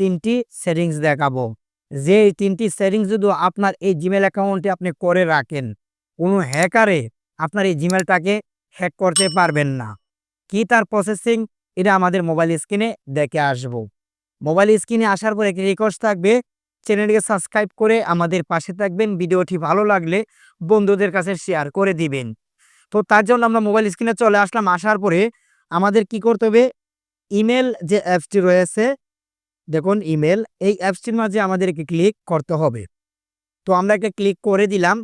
তিনটি সেটিংস দেখাবো। যে তিনটি সেটিংস যদি আপনার এই জিমেল অ্যাকাউন্টে আপনি করে রাখেন, কোনো হ্যাকারে আপনার এই জিমেলটাকে হ্যাক করতে পারবেন না। কি তার প্রসেসিং এটা আমাদের মোবাইল স্ক্রিনে দেখে আসব। মোবাইল স্ক্রিনে আসার পরে একটি রিকোয়েস্ট থাকবে চ্যানেলটিকে সাবস্ক্রাইব করে আমাদের পাশে থাকবেন। ভিডিওটি ভালো লাগলে বন্ধুদের কাছে শেয়ার করে দিবেন। তো তার জন্য আমরা মোবাইল স্ক্রিনে চলে আসলাম। আসার পরে আমাদের কি করতে হবে? ইমেল যে অ্যাপসটি রয়েছে দেখুন ইমেল এই অ্যাপসটির মাঝে আমাদেরকে ক্লিক করতে হবে। তো আমরা একটা ক্লিক করে দিলাম।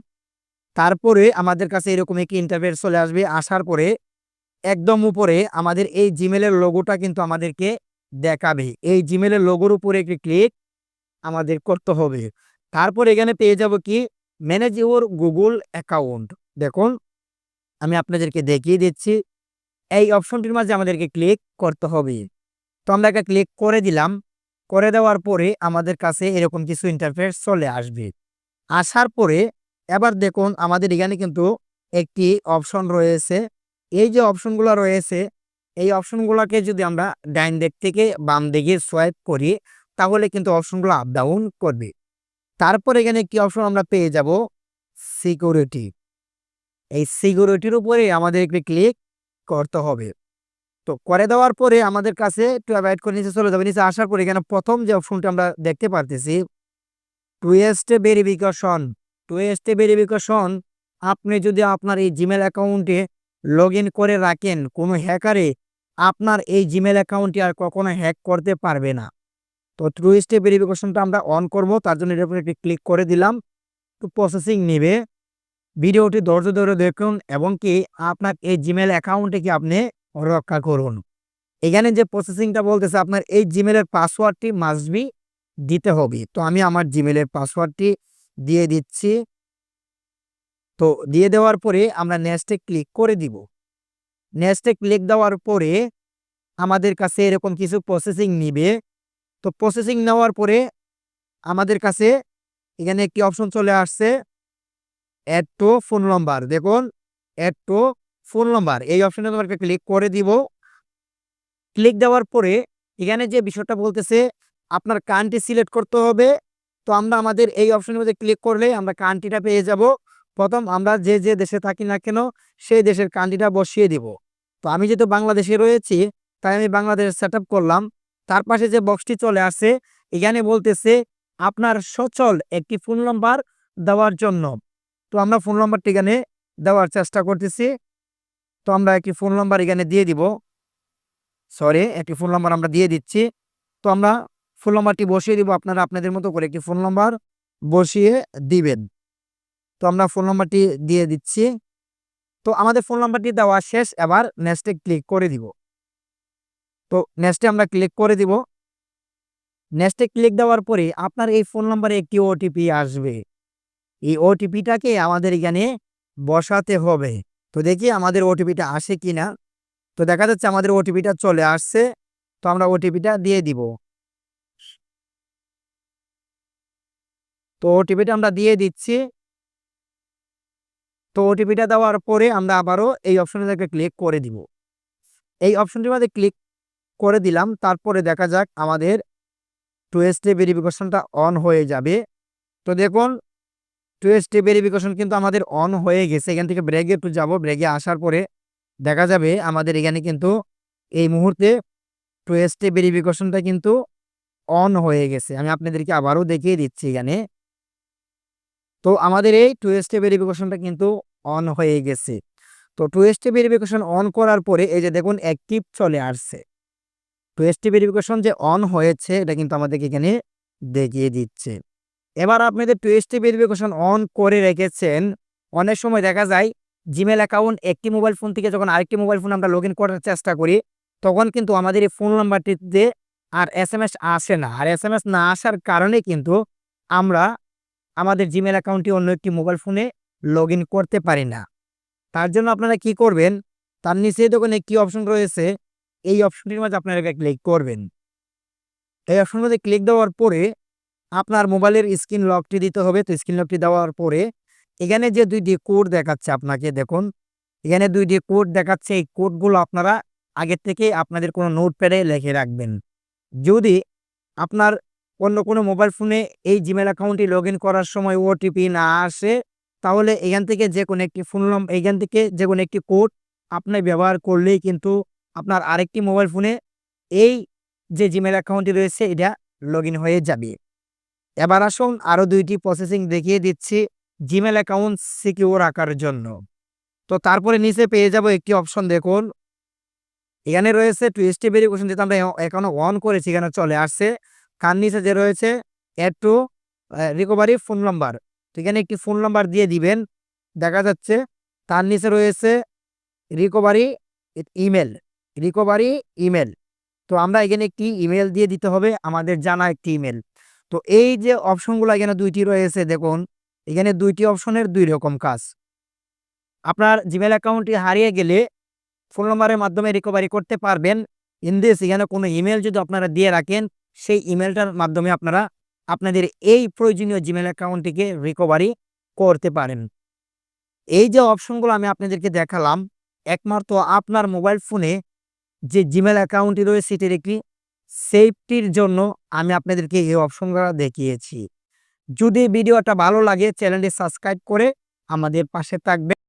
তারপরে আমাদের কাছে এরকম একটি ইন্টারভেট চলে আসবে। আসার পরে একদম উপরে আমাদের এই জিমেলের লোগোটা কিন্তু আমাদেরকে দেখাবে। এই জিমেলের লোগোর উপরে একটি ক্লিক আমাদের করতে হবে। তারপর এখানে পেয়ে যাব কি? ম্যানেজ ইউর গুগল অ্যাকাউন্ট দেখুন, আমি আপনাদেরকে দেখিয়ে দিচ্ছি। এই অপশনটির মাঝে আমাদেরকে ক্লিক করতে হবে। তো আমরা একটা ক্লিক করে দিলাম। করে দেওয়ার পরে আমাদের কাছে এরকম কিছু ইন্টারফেস চলে আসবে। আসার পরে এবার দেখুন আমাদের এখানে কিন্তু একটি অপশন রয়েছে। এই যে অপশনগুলো রয়েছে, এই অপশনগুলোকে যদি আমরা ডাইন দিক থেকে বাম দিকে সোয়াইপ করি, তাহলে কিন্তু অপশনগুলো আপ ডাউন করবে। তারপর এখানে কি অপশন আমরা পেয়ে যাব সিকিউরিটি এই সিকিউরিটির উপরে আমাদের একটি ক্লিক করতে হবে। তো করে দেওয়ার পরে আমাদের কাছে একটু অ্যাভয়েড করে নিচে চলে যাবে। নিচে আসার পরে এখানে প্রথম যে অপশনটা আমরা দেখতে পারতেছি টুয়েস্ট ভেরিফিকেশন টুয়েস্ট ভেরিফিকেশন আপনি যদি আপনার এই জিমেল অ্যাকাউন্টে লগ করে রাখেন কোনো হ্যাকারে আপনার এই জিমেল অ্যাকাউন্টটি আর কখনো হ্যাক করতে পারবে না। তো ট্রু স্টেপ ভেরিফিকেশনটা আমরা অন করব, তার জন্য উপরে একটি ক্লিক করে দিলাম, একটু প্রসেসিং নেবে। ভিডিওটি ধৈর্য ধরে দেখুন, এবং কি আপনার এই জিমেল অ্যাকাউন্টে কি আপনি রক্ষা করুন। এখানে যে প্রসেসিংটা বলতেছে, আপনার এই জিমেলের পাসওয়ার্ডটি মাস্টবি দিতে হবে। তো আমি আমার জিমেলের পাসওয়ার্ডটি দিয়ে দিচ্ছি। তো দিয়ে দেওয়ার পরে আমরা নেক্সটে ক্লিক করে দিব। নেক্সটে ক্লিক দেওয়ার পরে আমাদের কাছে এরকম কিছু প্রসেসিং নিবে। তো প্রসেসিং নেওয়ার পরে আমাদের কাছে এখানে একটি অপশন চলে আসছে অ্যাড টু ফোন নম্বর দেখুন অ্যাড টু ফোন নম্বর, এই অপশনে তোমাকে ক্লিক করে দিব। ক্লিক দেওয়ার পরে এখানে যে বিষয়টা বলতেছে, আপনার কান্ট্রি সিলেক্ট করতে হবে। তো আমরা আমাদের এই অপশনের মধ্যে ক্লিক করলে আমরা কান্ট্রিটা পেয়ে যাব। প্রথম আমরা যে যে দেশে থাকি না কেন, সেই দেশের কান্ট্রিটা বসিয়ে দিব। তো আমি যেহেতু বাংলাদেশে রয়েছি, তাই আমি বাংলাদেশ সেট করলাম। তার পাশে যে বক্সটি চলে আসে, এখানে বলতেছে, আপনার সচল একটি ফোন নম্বর দেওয়ার জন্য। তো আমরা ফোন নম্বরটি এখানে দেওয়ার চেষ্টা করতেছি। তো আমরা একটি ফোন নম্বর এখানে দিয়ে দিব। সরি একটি ফোন নম্বর আমরা দিয়ে দিচ্ছি। তো আমরা ফোন নম্বরটি বসিয়ে দিব আপনারা আপনাদের মতো করে একটি ফোন নম্বর বসিয়ে দিবেন। তো আমরা ফোন নাম্বারটি দিয়ে দিচ্ছি। তো আমাদের ফোন নাম্বারটি দেওয়া শেষ, এবার নেক্সটে ক্লিক করে দিব। তো নেক্সটে আমরা ক্লিক করে দিব। নেক্সটে ক্লিক দেওয়ার পরে আপনার এই ফোন নাম্বারে একটি ওটিপি আসবে। এই ওটিপিটাকে আমাদের এখানে বসাতে হবে। তো দেখি আমাদের ওটিপিটা আসে কি না তো দেখা যাচ্ছে আমাদের ওটিপিটা চলে আসছে, তো আমরা ওটিপিটা দিয়ে দিব। তো ওটিপিটা আমরা দিয়ে দিচ্ছি। তো ওটিপিটা দেওয়ার পরে আমরা আবারও এই অপশনটাকে ক্লিক করে দিব। এই অপশনটির মধ্যে ক্লিক করে দিলাম, তারপরে দেখা যাক আমাদের টু স্টে ভেরিফিকেশনটা অন হয়ে যাবে। তো দেখুন টু স্টে ভেরিফিকেশন কিন্তু আমাদের অন হয়ে গেছে। এখান থেকে ব্রেকে একটু যাব। ব্রেকে আসার পরে দেখা যাবে আমাদের এখানে কিন্তু এই মুহূর্তে টু স্টে ভেরিফিকেশনটা কিন্তু অন হয়ে গেছে। আমি আপনাদেরকে আবারও দেখিয়ে দিচ্ছি এখানে। তো আমাদের এই টু স্টে ভেরিফিকেশনটা কিন্তু অন হয়ে গেছে। তো টু স্টে ভেরিফিকেশন অন করার পরে এই যে দেখুন অ্যাক্টিভ চলে আসছে। টু স্টে ভেরিফিকেশন যে অন হয়েছে, এটা কিন্তু আমাদেরকে এখানে দেখিয়ে দিচ্ছে। এবার আপনাদের টু স্টে ভেরিফিকেশন অন করে রেখেছেন, অনেক সময় দেখা যায় জিমেল অ্যাকাউন্ট একটি মোবাইল ফোন থেকে যখন আরেকটি মোবাইল ফোন আমরা লগ করার চেষ্টা করি, তখন কিন্তু আমাদের এই ফোন নাম্বারটিতে আর এস এম এস আসে না। আর এস এম এস না আসার কারণে কিন্তু আমরা আমাদের জিমেল অ্যাকাউন্টটি অন্য একটি মোবাইল ফোনে লগ করতে পারি না। তার জন্য আপনারা কি করবেন? তার নিচে দেখুন একটি অপশন রয়েছে, এই অপশনটির মধ্যে আপনারা ক্লিক করবেন। এই অপশনের মধ্যে ক্লিক দেওয়ার পরে আপনার মোবাইলের স্ক্রিন লকটি দিতে হবে। তো স্ক্রিন লকটি দেওয়ার পরে এখানে যে দুইটি কোড দেখাচ্ছে আপনাকে, দেখুন। এখানে দুইটি কোড দেখাচ্ছে। এই কোডগুলো আপনারা আগের থেকে আপনাদের কোনো নোটপ্যাডে লিখে রাখবেন। যদি আপনার অন্য কোনো মোবাইল ফোনে এই জিমেল অ্যাকাউন্টটি লগ করার সময় ওটিপি না আসে, তাহলে এখান থেকে যে কোনো একটি ফোন নম্বর এখান থেকে যে কোনো একটি কোড আপনি ব্যবহার করলেই কিন্তু আপনার আরেকটি মোবাইল ফোনে এই যে জিমেল অ্যাকাউন্টটি রয়েছে, এটা লগ হয়ে যাবে। এবার আসুন আরও দুইটি প্রসেসিং দেখিয়ে দিচ্ছি জিমেল অ্যাকাউন্ট সিকিউর রাখার জন্য। তো তারপরে নিচে পেয়ে যাব একটি অপশন দেখুন। এখানে রয়েছে টু স্টেপ ভেরিফিকেশন যেটা আমরা এখনও অন করেছি, এখানে চলে আসছে। কার নিচে যে রয়েছে add to recovery phone number তো এখানে একটি ফোন নাম্বার দিয়ে দিবেন, দেখা যাচ্ছে তার নিচে রয়েছে রিকভারি ইমেল রিকভারি ইমেল তো আমরা এখানে একটি ইমেল দিয়ে দিতে হবে, আমাদের জানা একটি ইমেল তো এই যে অপশনগুলো এখানে দুইটি রয়েছে, দেখুন। এখানে দুইটি অপশনের দুই রকম কাজ। আপনার জিমেল অ্যাকাউন্টটি হারিয়ে গেলে ফোন নম্বরের মাধ্যমে রিকভারি করতে পারবেন। ইন দিস এখানে কোনো ইমেল যদি আপনারা দিয়ে রাখেন, সেই ইমেলটার মাধ্যমে আপনারা আপনাদের এই প্রয়োজনীয় জিমেল অ্যাকাউন্টটিকে রিকভারি করতে পারেন। এই যে অপশনগুলো আমি আপনাদেরকে দেখালাম, একমাত্র আপনার মোবাইল ফোনে যে জিমেল অ্যাকাউন্টটি রয়েছে, সেটির একটি সেফটির জন্য আমি আপনাদেরকে এই অপশনগুলো দেখিয়েছি। যদি ভিডিওটা ভালো লাগে চ্যানেলটি সাবস্ক্রাইব করে আমাদের পাশে থাকবে।